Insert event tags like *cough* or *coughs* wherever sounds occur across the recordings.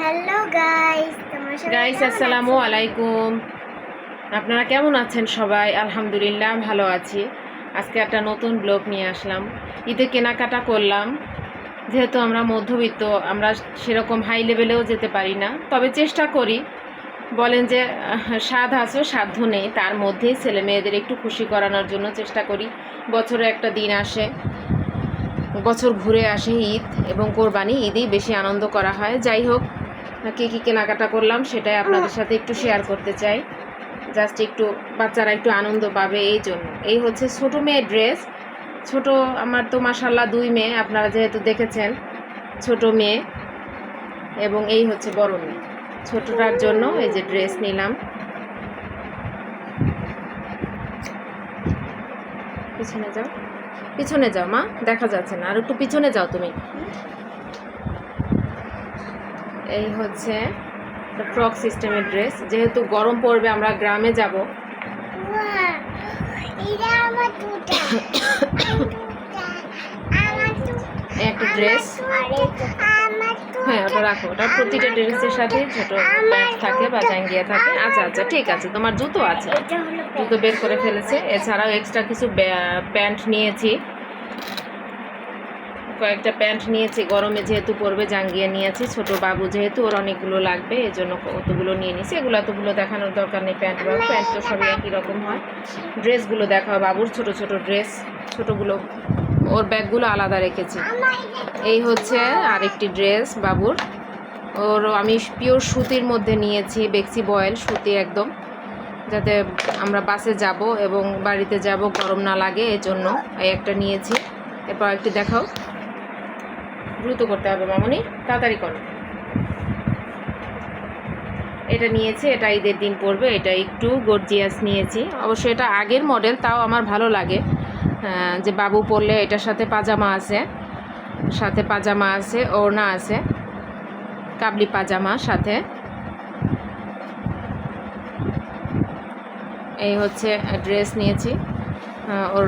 Hello guys guys আসসালামু আলাইকুম। আপনারা কেমন আছেন সবাই? আলহামদুলিল্লাহ ভালো আছি। আজকে একটা নতুন ব্লগ নিয়ে আসলাম। ঈদে কেনাকাটা করলাম। যেহেতু আমরা মধ্যবিত্ত আমরা সেরকম হাই লেভেলেও যেতে পারি না। তবে চেষ্টা করি। বলেন যে স্বাদ আছে সাধ্য নেই। তার মধ্যেই ছেলে মেয়েদের একটু খুশি করানোর জন্য চেষ্টা করি। বছরে একটা দিন আসে বছর ঘুরে আসে ঈদ এবং কোরবানি। ঈদেই বেশি আনন্দ করা হয়। যাই হোক কী কী কেনাকাটা করলাম সেটাই আপনাদের সাথে একটু শেয়ার করতে চাই। জাস্ট একটু বাচ্চারা একটু আনন্দ পাবে এই জন্য। এই হচ্ছে ছোটো মেয়ের ড্রেস ছোট আমার তো মাসাল্লাহ দুই মেয়ে, আপনারা যেহেতু দেখেছেন, ছোট মেয়ে এবং এই হচ্ছে বড় মেয়ে। ছোটটার জন্য এই যে ড্রেস নিলাম। পিছনে যাও। পিছনে যাও মা, দেখা যাচ্ছে না। আর একটু পিছনে যাও তুমি। এই হচ্ছে ফ্রক সিস্টেমের ড্রেস যেহেতু গরম পড়বে, আমরা গ্রামে যাব। *coughs* একটা ড্রেস। হ্যাঁ ওটা রাখো। ওটা প্রতিটা ড্রেসের সাথে ছোট প্যান্ট থাকে বা জাঙ্গিয়া থাকে। আচ্ছা আচ্ছা ঠিক আছে। তোমার জুতো আছে। জুতো বের করে ফেলেছে। এছাড়াও এক্সট্রা কিছু প্যান্ট নিয়েছি। কয়েকটা প্যান্ট নিয়েছি, গরমে যেহেতু পরবে, জাঙ্গিয়ে নিয়েছি। ছোট বাবু যেহেতু, ওর অনেকগুলো লাগবে এই জন্য কতগুলো নিয়ে নিয়েছি এগুলো এতগুলো দেখানোর দরকার নেই, প্যান্ট বাবু প্যান্ট তো সবই একই রকম হয়। ড্রেসগুলো দেখাও, বাবুর ছোট ছোট ড্রেস, ছোটগুলো। ওর ব্যাগগুলো আলাদা রেখেছি। এই হচ্ছে আরেকটি ড্রেস বাবুর। ওর, আমি পিওর সুতির মধ্যে নিয়েছি, বেক্সি বয়েল সুতি একদম। যাতে আমরা বাসে যাব এবং বাড়িতে যাব, গরম না লাগে এই জন্য এই একটা নিয়েছি। এরপর একটি দেখাও। দ্রুত করতে হবে মামনি, তাড়াতাড়ি করো। এটা নিয়েছি, এটা ঈদের দিন পরবে এটা একটু গর্জিয়াস নিয়েছি। অবশ্য এটা আগের মডেল তাও আমার ভালো লাগে। যে বাবু পরলে এটার সাথে পাজামা আছে, সাথে পাজামা আছে, ওড়না আছে, কাবলি পাজামা সাথে। এই হচ্ছে ড্রেস নিয়েছি। ওর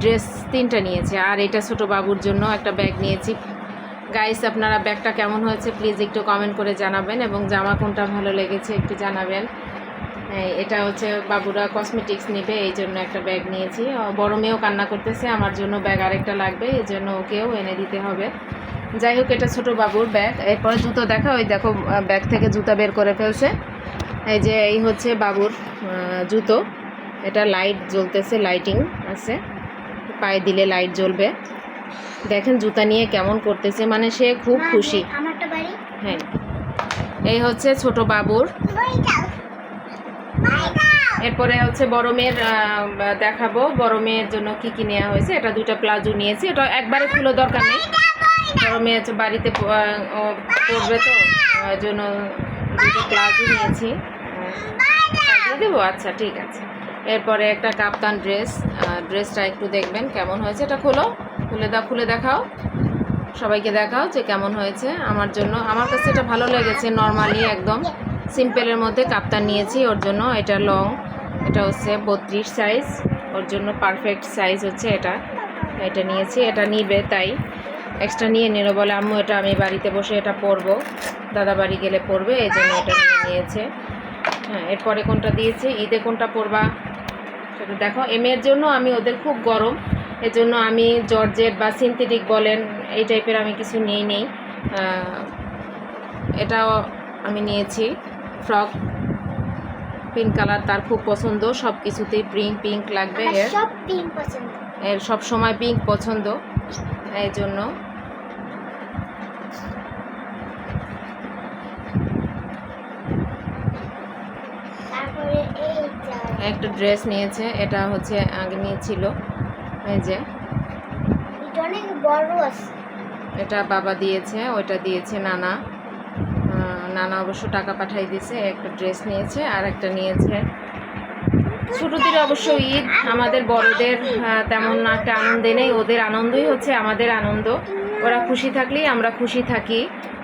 ড্রেস তিনটা নিয়েছি, আর এটা ছোট বাবুর জন্য একটা ব্যাগ নিয়েছি। গাইস আপনারা ব্যাগটা কেমন হয়েছে? প্লিজ একটু কমেন্ট করে জানাবেন এবং জামা কোনটা ভালো লেগেছে একটু জানাবেন। এটা হচ্ছে বাবুরা কসমেটিক্স নেবে, এই জন্য একটা ব্যাগ নিয়েছি। বড় মেয়েও কান্না করতেছে, আমার জন্য ব্যাগ আরেকটা লাগবে, এই জন্য ওকেও এনে দিতে হবে। যাই হোক, এটা ছোট বাবুর ব্যাগ। এরপরে জুতো দেখা, ওই দেখো ব্যাগ থেকে জুতা বের করে ফেলছে। এই যে, এই হচ্ছে বাবুর জুতো। এটা লাইট জ্বলতেছে লাইটিং আছে। পায়ে দিলে লাইট জ্বলবে। দেখেন জুতা নিয়ে কেমন করতেছে মানে সে খুব খুশি। হ্যাঁ। এই হচ্ছে ছোট বাবুর। এরপরে হচ্ছে বড় মেয়ের দেখাবো বড় মেয়ের জন্য কি কি নেওয়া হয়েছে এটা দুইটা প্লাজো নিয়েছি এটা একবারে খুলো দরকার নেই। বড় মেয়ে হচ্ছে বাড়িতে পড়বে তো ওই জন্য দুটো প্লাজো নিয়েছি। দিয়ে দেবো? আচ্ছা ঠিক আছে। এরপরে একটা কাপ্তান ড্রেস ড্রেসটা একটু দেখবেন কেমন হয়েছে এটা খোলো। খুলে দাও খুলে দেখাও। সবাইকে দেখাও যে কেমন হয়েছে আমার জন্য। আমার কাছে এটা ভালো লেগেছে নর্মালি একদম। সিম্পলের মধ্যে কাপ্তান নিয়েছি, ওর জন্য এটা লং এটা হচ্ছে বত্রিশ সাইজ ওর জন্য পারফেক্ট সাইজ হচ্ছে এটা। এটা নিয়েছি, এটা নিবে তাই। এক্সট্রা নিয়ে নিল বলে, আম্মু, এটা আমি বাড়িতে বসে এটা পরবো। দাদা বাড়ি গেলে পরবে, এই জন্য এটা নিয়ে নিয়েছে। হ্যাঁ এরপরে কোনটা দিয়েছে? ঈদে কোনটা পরবা? সেটা দেখো। এম এর জন্য আমি ওদের খুব গরম। এজন্য আমি জর্জেট বা সিনথেটিক বলেন এই টাইপের আমি কিছু নিই নেই। এটাও আমি নিয়েছি। ফ্রক পিঙ্ক কালার তার খুব পছন্দ সব কিছুতেই পিঙ্ক পিঙ্ক লাগবে এর। সব পিঙ্ক পছন্দ। এর সব সময় পিঙ্ক পছন্দ এই জন্য। একটা ড্রেস নিয়েছে এটা হচ্ছে আগে নিয়েছিল। এই যে। এটা অনেক বড় আছে। এটা বাবা দিয়েছে ওইটা দিয়েছে নানা। নানা অবশ্য টাকা পাঠাই দিয়েছে একটা ড্রেস নিয়েছে আর একটা নিয়েছে। ছোটদের অবশ্য ঈদ আমাদের বড়দের তেমন একটা আনন্দে নেই ওদের আনন্দই হচ্ছে আমাদের আনন্দ। ওরা খুশি থাকলেই আমরা খুশি থাকি।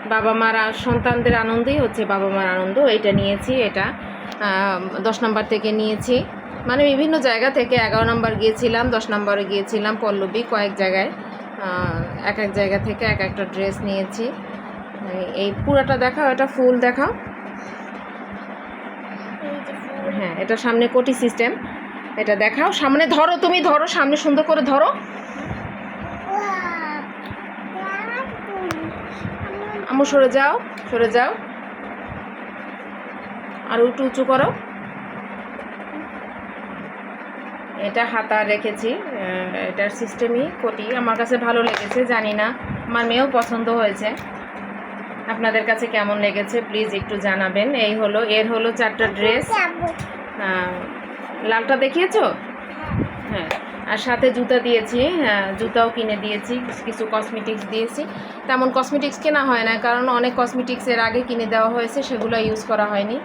বাবা মার সন্তানদের আনন্দই হচ্ছে বাবা মার আনন্দ এটা নিয়েছি এটা দশ নম্বর থেকে নিয়েছি। মানে বিভিন্ন জায়গা থেকে এগারো নম্বর গিয়েছিলাম দশ নম্বরে গিয়েছিলাম পল্লবী কয়েক জায়গায়। এক এক জায়গা থেকে এক একটা ড্রেস নিয়েছি। এই- পুরাটা দেখাও এটা ফুল দেখাও। হ্যাঁ এটা সামনে কোটি সিস্টেম। এটা দেখাও। সামনে ধরো তুমি ধরো সামনে সুন্দর করে ধরো. আমু সরে যাও সরে যাও। আর উঁচু উঁচু করো। এটা হাতা রেখেছি এটার সিস্টেমই কটি। আমার কাছে ভালো লেগেছে, জানি না। আমার মেয়েও পছন্দ হয়েছে। আপনাদের কাছে কেমন লেগেছে প্লিজ একটু জানাবেন। এই হলো, এর হলো চারটা ড্রেস লালটা দেখিয়েছো? হ্যাঁ। আর সাথে জুতা দিয়েছি হ্যাঁ জুতাও কিনে দিয়েছি, কিছু কসমেটিক্স দিয়েছি। তেমন কসমেটিক্স কেনা হয় না, কারণ অনেক কসমেটিক্সের আগে কিনে দেওয়া হয়েছে, সেগুলো ইউজ করা হয়নি।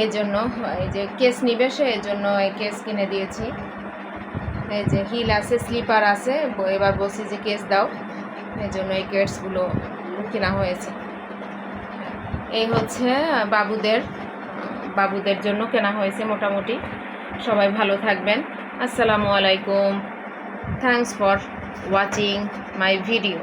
এই জন্য, এই যে কেস নিবে সে, এই জন্য এই কেস কিনে দিয়েছি। এই যে হিল আছে, স্লিপার আছে এবার বলছি যে কেস দাও। এই জন্য এই কেটসগুলো কেনা হয়েছে। এই হচ্ছে বাবুদের বাবুদের জন্য কেনা হয়েছে মোটামুটি। সবাই ভালো থাকবেন। আসসালামু আলাইকুম। Thanks for watching my video